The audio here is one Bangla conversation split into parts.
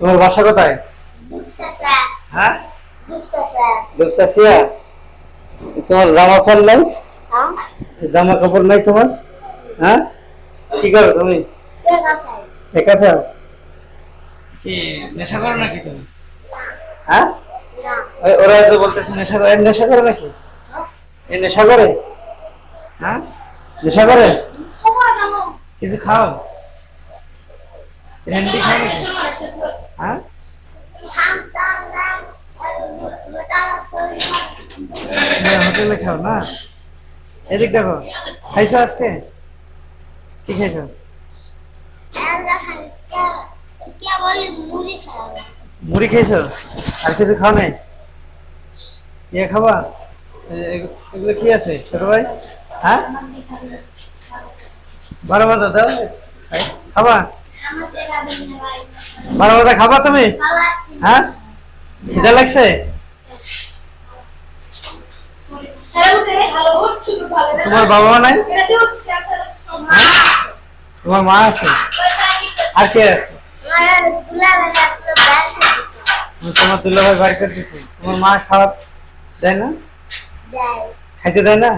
তোমার বাসা কোথায়? হ্যাঁ? দুপচাচিয়া তোমার জামা কাপড় নাই? হ্যাঁ? জামা কাপড় নাই তোমার? হ্যাঁ? কি করো তুমি? কে গাছাই একা চাও? কি নেশা করো নাকি তুমি? হ্যাঁ? ওই ওরা তো বলতেছে নেশা করে নেশা করে নাকি? এ নেশা করে? হ্যাঁ? নেশা করে? কিছু খাও? রেন্ডি খাও হ্যাঁ? হ্যাঁ, হোটেলে খাও না? এদিক দেখো। খাইছো আজকে? কি খাইছো? মুড়ি খাইছো? আর কিছু খাও নাই? ইয়ে খাবা? এগুলো কি আছে ছোট ভাই? হ্যাঁ? বারো বাজা দাও। খাই। খাবা? বারো বাজা খাবা তুমি? হ্যাঁ? খিদা লাগছে? তোমার বাবা মা নাই? তোমার মা আছে? আর কে আছে? তোমার দুলা ভাই বার করে দিছে। তোমার মা খাওয়া দেয় না? খাইতে দেয় না?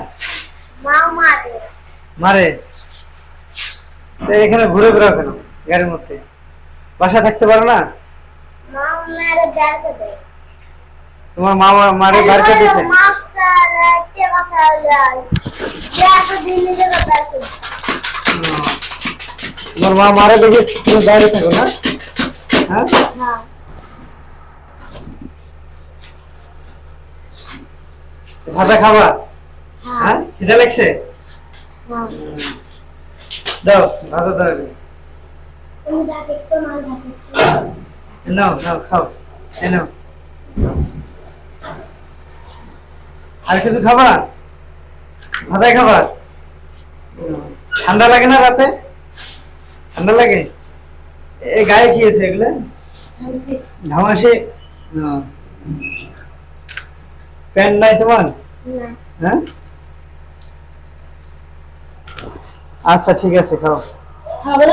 মারে। এখানে ঘুরে ঘুরে কেন? গাড়ির মধ্যে। বাসা থাকতে পারো না? তোমার মা মারে বার করে দিছে। তোমার মা মারে দেখে তুমি বাইরে থাকো না? হ্যাঁ? হ্যাঁ। ভাজা খাবা? হ্যাঁ। হ্যাঁ? খিদে লাগছে? হ্যাঁ। দাও ভাজা দাও আগে। তুমি ডাকে তো না ডাকে নাও নাও খাও নাও। আর কিছু খাবা? ভাজাই খাবা? ঠান্ডা লাগে না রাতে? ঠান্ডা লাগে? এ গায়ে কি আছে এগুলো? ঘামাসি প্যান্ট নাই তোমার? হ্যাঁ? আচ্ছা ঠিক আছে খাও। খাবার